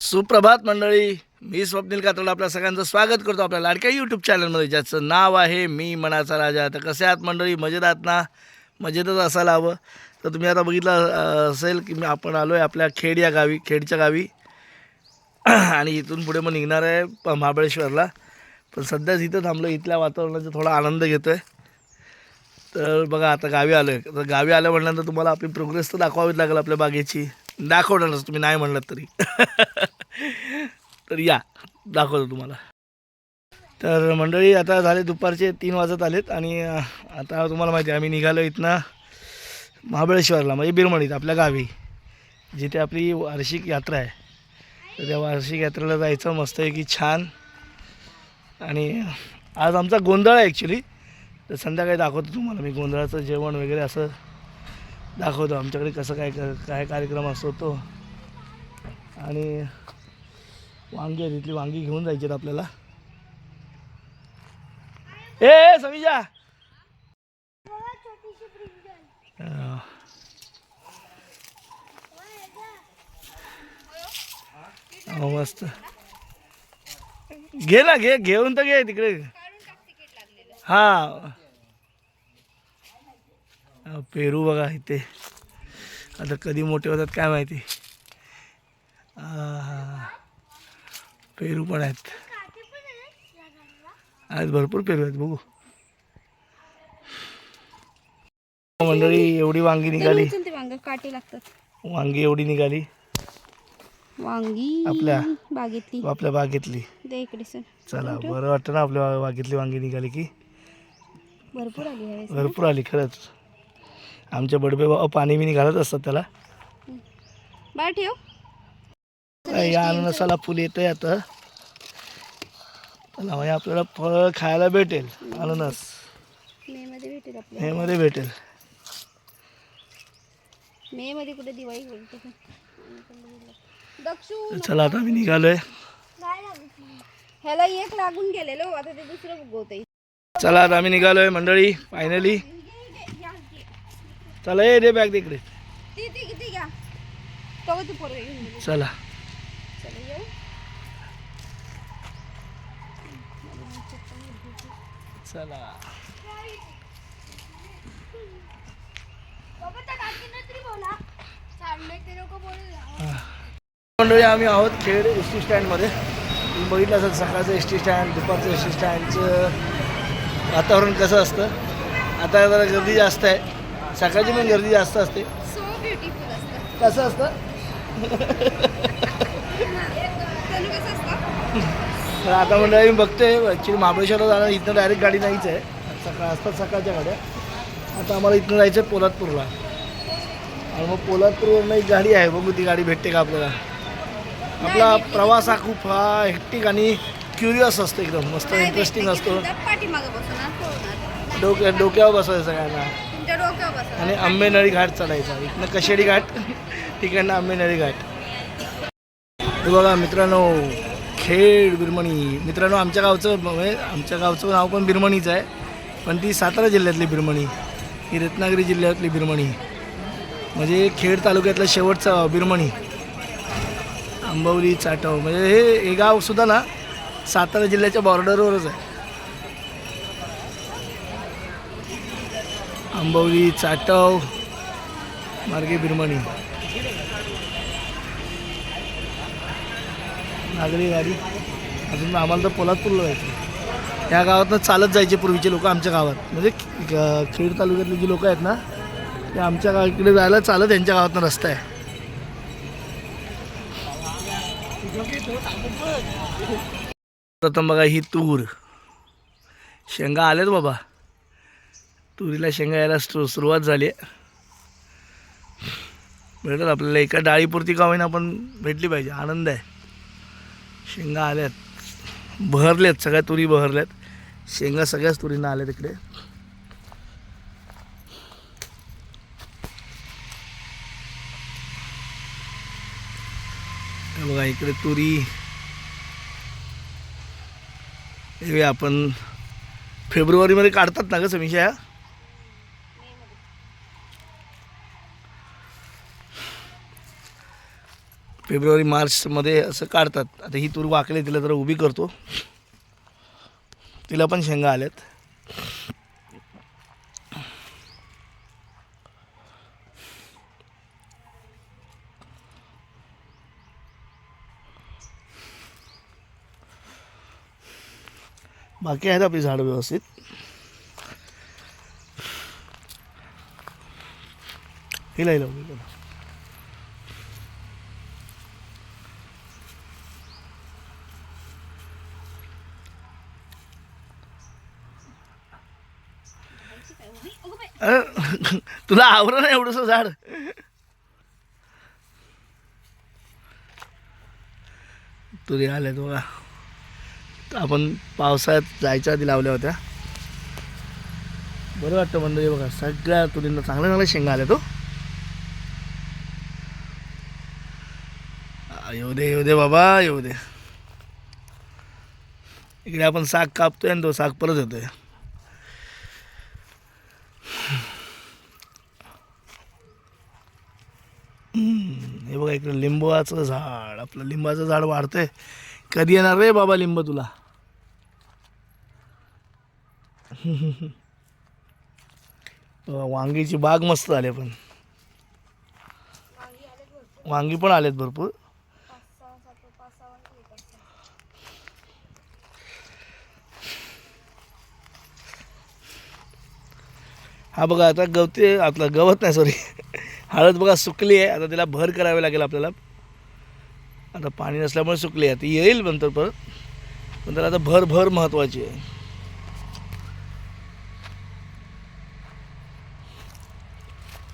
सुप्रभात मंडळी मी स्वप्नील कातोड आपल्या सगळ्यांचं स्वागत करतो आपल्या लाडक्या यूट्यूब चॅनलमध्ये ज्याचं नाव आहे मी मनाचा राजा. तर कसे आहात मंडळी? मजेत आहात ना? मजेतच असायला हवं. तर तुम्ही आता बघितलं असेल की मी आपण आलो आहे आपल्या खेड या गावी खेडच्या गावी. आणि इथून पुढे मग निघणार आहे प- महाबळेश्वरला. पण सध्याच इथं थांबलो इथल्या वातावरणाचा थोडा आनंद घेतो आहे तर बघा आता गावी आलो आहे तर गावी आलं म्हटल्यानंतर तुम्हाला आपली प्रोग्रेस तर दाखवावीच लागेल आपल्या बागेची. दाखवणारच तुम्ही नाही म्हणलात तरी. तर या दाखवतो तुम्हाला. तर मंडळी आता झाले दुपारचे तीन वाजत आलेत आणि आता तुम्हाला माहिती आहे आम्ही निघालो इथनं महाबळेश्वरला म्हणजे बिरमणीत आपल्या गावी जिथे आपली वार्षिक यात्रा आहे. तर त्या वार्षिक यात्रेला जायचं मस्त आहे की छान. आणि आज आमचा गोंधळ आहे ॲक्च्युली तर संध्याकाळी दाखवतो तुम्हाला मी गोंधळाचं जेवण वगैरे असं दाखवतो आमच्याकडे कसं काय काय कार्यक्रम असतो तो. आणि वांगी आहेत इथली वांगी घेऊन जायची आहेत आपल्याला. ए समीजा! मस्त. घे ना घे घेऊन तर घे तिकडे. हा. पेरू बघा इथे. आता कधी मोठे होतात काय माहिती. पेरू पण आहेत. आहेत भरपूर पेरू आहेत बघू. मंडळी एवढी वांगी निघाली. काटे लागतात. वांगी एवढी निघाली. वांगी आपल्या- बागेतली. आपल्या बागेतली. दे इकडे सर. चला बरं वाटतं ना आपल्या बागेतली वांगी निघाली की? भरपूर आली भरपूर आली खरंच. आमच्या बडबे बाबा पाणी बी घालत असतात त्याला. बाय ठेव. या अननसाला फुल येतंय आता. चला म्हणजे आपल्याला फळ खायला भेटेल अननस. मे मध्ये भेटेल आपल्याला. हे मध्ये भेटेल. मे मध्ये कुठे दिवाळी होईल चला आता मी निघालोय. ह्याला एक लागून गेलेलो आता ते दुसरं उगवतंय. चला आता आम्ही निघालोय मंडळी फायनली चला ये दे बॅग तिकडे. ती ती किती घ्या. तो तू पोरं घेऊन गेली. चला. चला येऊ. चला. मंडळी आम्ही आहोत खेड एस टी स्टँडमध्ये. तुम्ही बघितलं असेल सकाळचं एस टी स्टँड दुपारचं एस टी स्टँडचं वातावरण कसं असतं? आता जरा गर्दी जास्त आहे. सकाळची पण गर्दी जास्त असते. सो ब्युटिफुल असतं. कसं असतं? तनु कसं असतं? तर आता मंडळी मी बघतोय ॲक्च्युली महाबळेश्वरला जाणं इथनं डायरेक्ट गाडी नाहीच आहे. सकाळ असतात सकाळच्या गाड्या. आता आम्हाला इथनं जायचं आहे पोलादपूरला. आणि मग पोलादपूरवरनं एक गाडी आहे बघू ती गाडी भेटते का आपल्याला. आपला प्रवास हा खूप हा हेक्टिक आणि क्युरियस असतो एकदम. मस्त इंटरेस्टिंग असतो. पळणार. डोक्या डोक्यावर बसवायचं सगळ्यांना. आणि आंबेनळी घाट चालायचा इथनं कशेडी घाट तिकडनं आंबेनळी घाट. हे बघा मित्रांनो खेड बिरमणी. मित्रांनो आमच्या गावचं म्हणजे आमच्या गावचं नाव पण बिरमणीच आहे. पण ती सातारा जिल्ह्यातली बिरमणी. ही रत्नागिरी जिल्ह्यातली बिरमणी. म्हणजे खेड तालुक्यातलं गाव बिरमणी. आंबवली चाटव. म्हणजे हे हे गावसुद्धा ना सातारा जिल्ह्याच्या बॉर्डरवरच आहे. आंबवली चाटव मार्गे बिरमणी. नागरी गाडी. अजून आम्हाला तर पोलादपूरला जायचं या गावातनं चालत जायचे पूर्वीचे लोक आमच्या गावात. म्हणजे खेड तालुक्यातले जी लोक आहेत ना ते आमच्या गावाकडे जायला चालत यांच्या गावातनं रस्ता आहे. प्रथम बघा ही तूर. शेंगा आल्यात बाबा. तुरीला शेंगा यायला सुरु- सुरुवात झाली आहे. भेटत आपल्याला. एका डाळीपुरती का होईना आपण भेटली पाहिजे. आनंद आहे. शेंगा आल्यात. बहरल्यात सगळ्या तुरी बहरल्यात. शेंगा सगळ्याच तुरींना आल्या तिकडे बघा इकडे तुरी. हे आपण फेब्रुवारीमध्ये काढतात ना ग समीक्षा? फेब्रुवारी मार्चमध्ये असं काढतात. आता ही तूर वाकली तिला जरा उभी करतो. तिला पण शेंगा आल्यात. बाकी आहेत आपली झाडं व्यवस्थित. हिला हिला उभी करा. अरे, तुला आवडलं ना एवढंसं झाड? तुरी आल्यात बघा. आपण पावसाळ्यात जायच्या आधी लावल्या होत्या. बरं वाटतं मंडळी बघा सगळ्या तुरींना चांगल्या चांगल्या शेंगा आल्या तो हो. येऊ दे येऊ दे बाबा येऊ दे. इकडे आपण साग कापतोय आणि तो साग परत येतोय हम्म, हे बघा इकडे लिंबाचं झाड आपलं लिंबाचं झाड वाढतंय. कधी येणार रे बाबा लिंब तुला? वांगीची बाग मस्त आली पण. वांगी पण आलेत भरपूर. हा बघा आता गवते आपलं गवत नाही सॉरी हळद बघा सुकली आहे. आता तिला भर करावी लागेल आपल्याला. आता पाणी नसल्यामुळे सुकली आहे. ती येईल नंतर परत. पण त्याला आता भर भर महत्त्वाची आहे.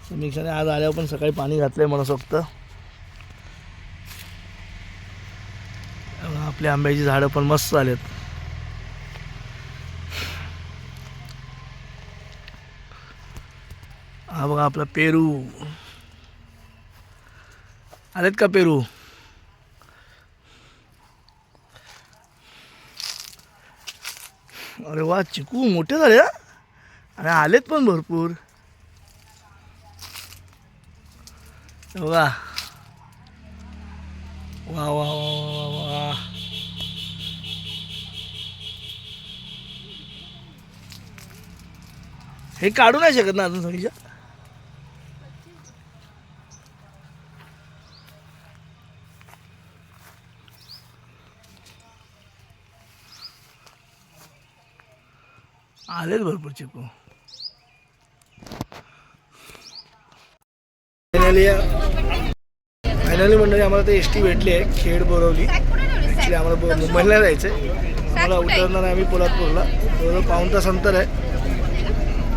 समीक्षाने आज आल्यावर पण सकाळी पाणी घातलंय म्हणू शकतं आपली आंब्याची झाडं पण मस्त आलेत. हा बघा आपला पेरू. आलेत का पेरू? अरे वा चिकू मोठे झाले आणि आलेत पण भरपूर. वा वा वा वा वा वा. हे काढू नाही शकत ना अजून सगळीच्या? आलेच भरपूर चिकू फायनली मंडळी आम्हाला ते एस टी भेटली आहे खेड बोरवली ॲक्च्युली आम्हाला मुंबईला जायचं आहे आम्हाला उतरणार आहे आम्ही पोलादपूरला. जवळजवळ पाऊण तास अंतर आहे.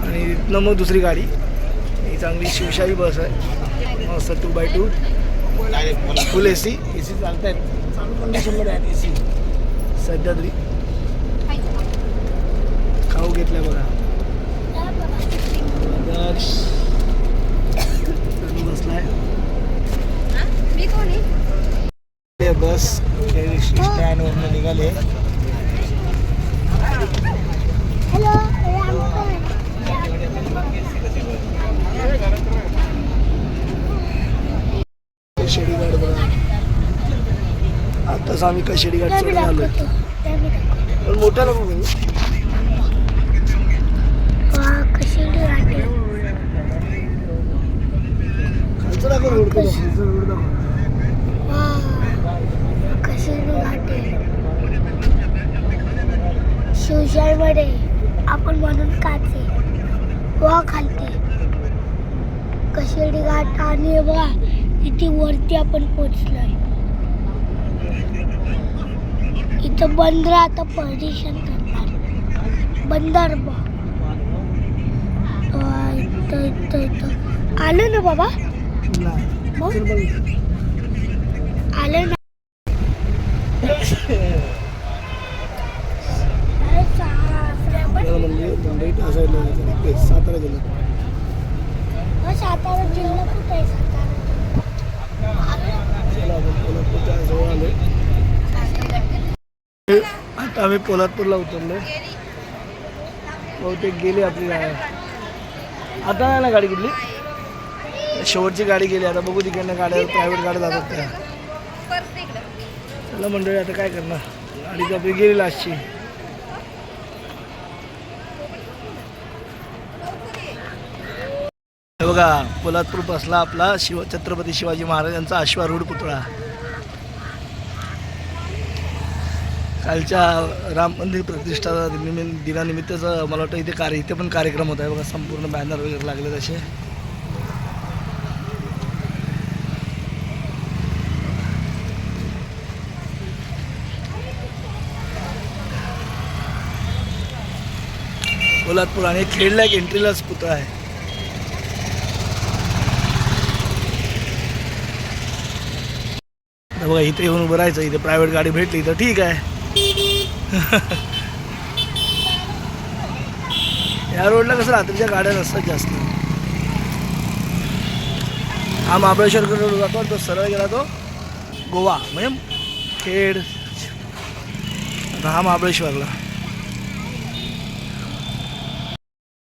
आणि इथनं मग दुसरी गाडी. ही चांगली शिवशाही बस आहे. मस्त two by two full A C A C चालत आहेत चांगल्या कंडिशनमध्ये आहेत ए सी सध्या तरी. खाऊ घेतल्या बघा. आदर्श बसलाय. मी कोणी ते बस स्टँडवरनं निघाले. कशेडी घाट बघा. आताच आम्ही कशेडी घाट चढून आलो पण मोठा नको करू. खालचं दाखव रोड तो खालचं रोड दाखव शिवशाहीमध्ये आपण म्हणून काचे वा खालते कशेडी घाट आणि हे बघा इथे वरती आपण पोचलोय इथं बंदर आता परमिशन करणार. बंदर इथं इथं इथं. आलं ना बाबा? मग चल बघ. आलं ना अरे सासरे पण त्याला म्हणले मुंबई त्या साईडला जायचं. ते सातारा जिल्हा मग सातारा जिल्हा कुठे आहे सातारा चला आपण कोल्हापूरच्या जवळ आलोय आता आम्ही पोलादपूरला उतरलो. बहुतेक गेली आपली आता नाही ना गाडी कुठली शेवटची गाडी गेली आता बघू तिकडनं गाड्या प्रायव्हेट गाड्या जातात त्या चला मंडळी आता काय करणार? गाडी आपली गेली लास्टची बघा पोलादपूर बसला आपला शिव छत्रपती शिवाजी महाराजांचा अश्वारूढ पुतळा. कालच्या राम मंदिर प्रतिष्ठा दिनानिमित्तच मला वाटतं इथे कार्य इथे पण कार्यक्रम होत आहे बघा संपूर्ण बॅनर वगैरे लागले तसे कोल्हापूर आणि खेडला एक एंट्रीलाच पुतळा आहे. बघा इथे येऊन उभं राहायचं इथे प्रायव्हेट गाडी भेटली तर ठीक आहे. या रोडला कसं रात्रीच्या गाड्या नसतात जास्त. हा महाबळेश्वर रोड जातो तो सरळ गेला तो गोवा म्हणजे खेड. आता हा महाबळेश्वरला.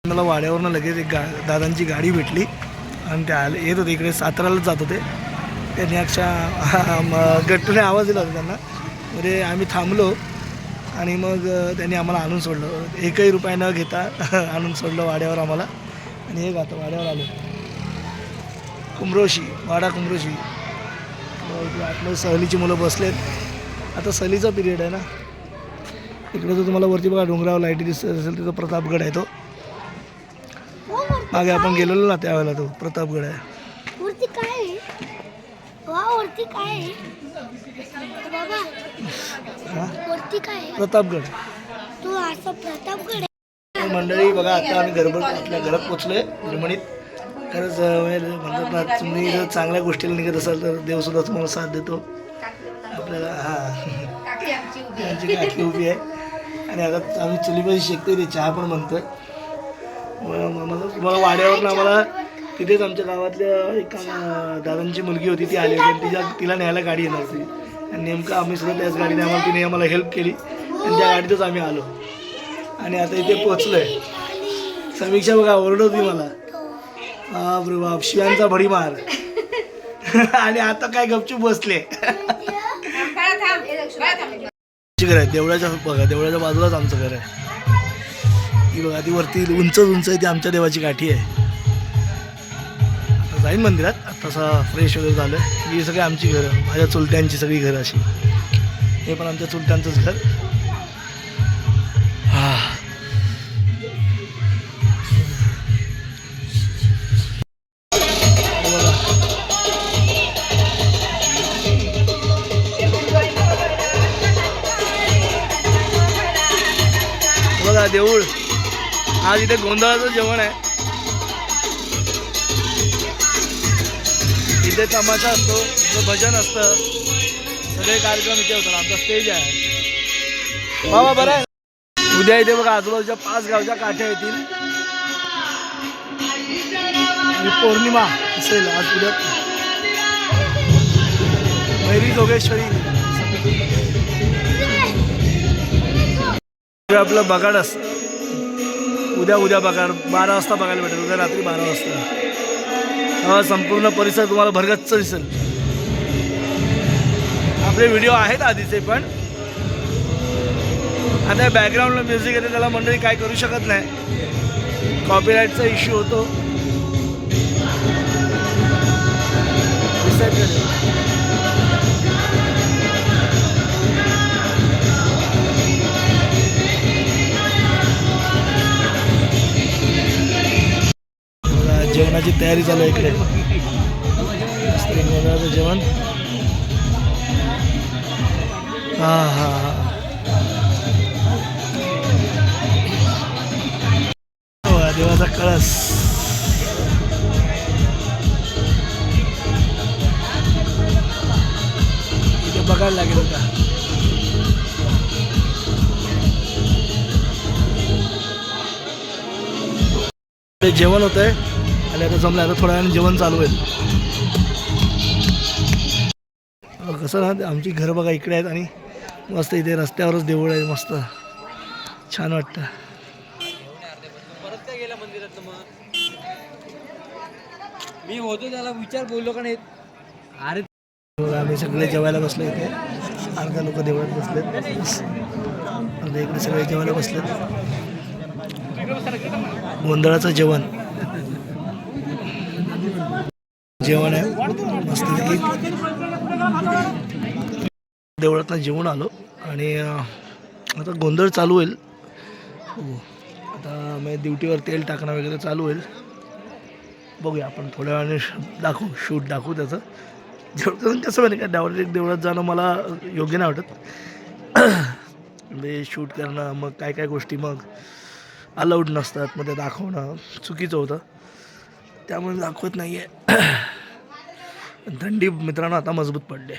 मला वाड्यावरनं लगेच एक गा दादांची गाडी भेटली आणि ते आले येत होते इकडे सातारालाच जात होते. त्यांनी अक्षा गट्टूने आवाज दिला होता त्यांना. म्हणजे आम्ही थांबलो. आणि मग त्यांनी आम्हाला आणून सोडलं. एकही रुपया न घेता आणून सोडलं वाड्यावर आम्हाला. आणि हे गातं वाड्यावर आलो. कुमरोशी वाडा कुमरोशी आतमध्ये सहलीची मुलं बसलेत. आता सहलीचा पिरियड आहे ना. इकडे जो तुम्हाला वरती बघा डोंगरावर लाईटी दिसत असेल तिथं प्रतापगड आहे तो. मागे आपण गेलेलो ना त्यावेळेला तो प्रतापगड आहे. वरती काय आहे? वा वरती काय आहे? बाबा हा वरती काय आहे? प्रतापगड. तू असं प्रतापगड मंडळी बघा आता आम्ही गडबड आपल्या घरात पोचलोय निर्मणीत खरंच अं, म्हणजे म्हणतात ना तुम्ही जर चांगल्या गोष्टीला निघत असाल तर देवसुद्धा तुम्हाला साथ देतो. आपल्याला हां. त्यांची काठी उभी आहे. आणि आता आम्ही चुलीपाशी शेकतोय ते चहा पण म्हणतोय. मग- मग तुम्हाला वाड्यावरून आम्हाला तिथेच आमच्या गावातल्या एक अं, दादांची मुलगी होती ती आली होती. आणि तिच्या तिला न्यायला गाडी येणार होती. आणि नेमकं आम्ही सुद्धा त्याच गाडीने आम्हाला तिने आम्हाला हेल्प केली. आणि त्या गाडीतच आम्ही आलो. आणि आता इथे पोचलोय समीक्षा बघा ओरडवती मला. बाप रे बाप शिव्यांचा भडी मार आणि आता काय गपचूप बसले. घर आहे देवळाच्या बघा देवळाच्या बाजूलाच आमचं घर आहे. ती बघा ती वरती उंच उंच आहे ती आमच्या देवाची गाठी आहे. आहे मंदिरात. तसा फ्रेश वगैरे झालं ही सगळी आमची घरं. माझ्या चुलत्यांची सगळी घरं अशी. हे पण आमच्या चुलत्यांचंच घर. बघा देऊळ. आज इथे गोंधळाचं जेवण आहे. इथे तमाशा असतो इथं भजन असतं सगळे कार्यक्रम इथे होतात आमचा स्टेज आहे. बाबा बरं आहे. उद्या इथे बघा आजूबाजूच्या पाच गावच्या काठ्या येतील. पौर्णिमा असेल आज उद्या. मैरी जोगेश्वरी. उद्या आपलं बगाड असतं उद्या उद्या बघा बारा वाजता बघायला भेटेल. उद्या रात्री बारा वाजता. संपूर्ण परिसर तुम्हाला भरगच्च दिसेल. आपले व्हिडिओ आहेत आधीचे पण. आता बॅकग्राऊंडला म्युझिक येते त्याला मंडळी काय करू शकत नाही. कॉपीराईटचा इश्यू होतो. तयारी चालू आहे इकडे. जेवण. हा हा हा. हो, देवाचा कळस. इथे बघायला लागेल का जेवण होत आहे आणि आता जमलं आता थोड्या वेळाने जेवण चालू आहे कसं ना आमची घरं बघा इकडे आहेत आणि मस्त इथे रस्त्यावरच देऊळ आहे मस्त. छान वाटतं. मी होतो त्याला विचार बोललो का नाही? अरे आम्ही सगळे जेवायला बसलो इथे. अर्ध्या लोक देवळात बसलेत. इकडे सगळे जेवायला बसलेत. गोंधळाचं जेवण. जेवण आहे. मस्तपैकी देवळातनं जेवण आलो. आणि आता गोंधळ चालू होईल. आता मी ड्युटीवर तेल टाकणं वगैरे चालू होईल. बघूया आपण थोड्या वेळाने दाखवू. शूट दाखवू त्याचं. जेवढं कसं माहिती का डायरेक्ट देवळात जाणं मला योग्य नाही वाटत. म्हणजे शूट करणं मग काय काय गोष्टी मग अलाउड नसतात. मग ते दाखवणं चुकीचं होतं. त्यामुळे दाखवत नाही आहे थंडी मित्रांनो आता मजबूत पडले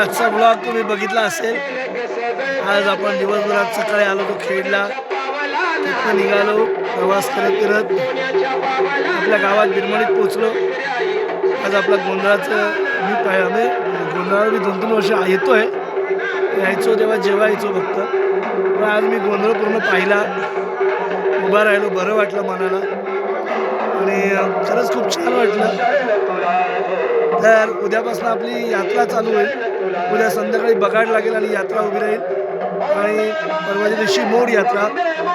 आजचा ब्लॉग तुम्ही बघितला असेल. आज आपण दिवसभरात सकाळी आलो तो खेडला. तिथं निघालो प्रवास करत करत आपल्या गावात बिरमणीत पोचलो आज आपला गोंधळाचं मी पाहिजे आम्ही गोंधळाला मी दोन तीन वर्ष येतोय. यायचो तेव्हा जेव्हा यायचो फक्त. पण आज मी गोंधळ पूर्ण पाहिला. उभा राहिलो बरं वाटलं मनाला. आणि खरंच खूप छान वाटलं. तर उद्यापासून आपली यात्रा चालू होईल. उद्या संध्याकाळी बघायला लागेल आणि यात्रा उभी राहील आणि परवाच्या दिवशी मोड यात्रा.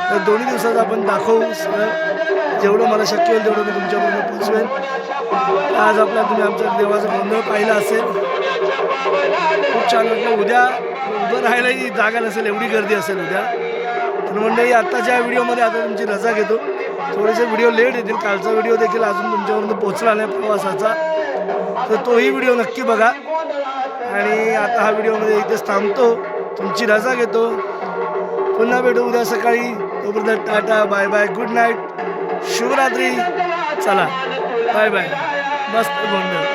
तर दोन्ही दिवसात आपण दाखवू सगळं. जेवढं मला शक्य होईल तेवढं मी तुमच्यापर्यंत पोचवेन आज आपला तुम्ही आमच्या देवाचा गोंधळ पाहिला असेल. खूप छान वाटलं. उद्या उभं राहायलाही जागा नसेल एवढी गर्दी असेल उद्या. तर मंडळी आत्ताच्या व्हिडिओमध्ये आता तुमची रजा घेतो. थोडेसे व्हिडिओ लेट येतील. कालचा व्हिडिओ देखील अजून तुमच्यापर्यंत पोहोचला नाही प्रवासाचा. तर तोही व्हिडिओ नक्की बघा. आणि आता हा व्हिडिओमध्ये इथेच थांबतो. तुमची रजा घेतो. पुन्हा भेटू उद्या सकाळी. तोपर्यंत tata bye bye good night Shivratri चला बाय बाय. मस्त गोंधळ.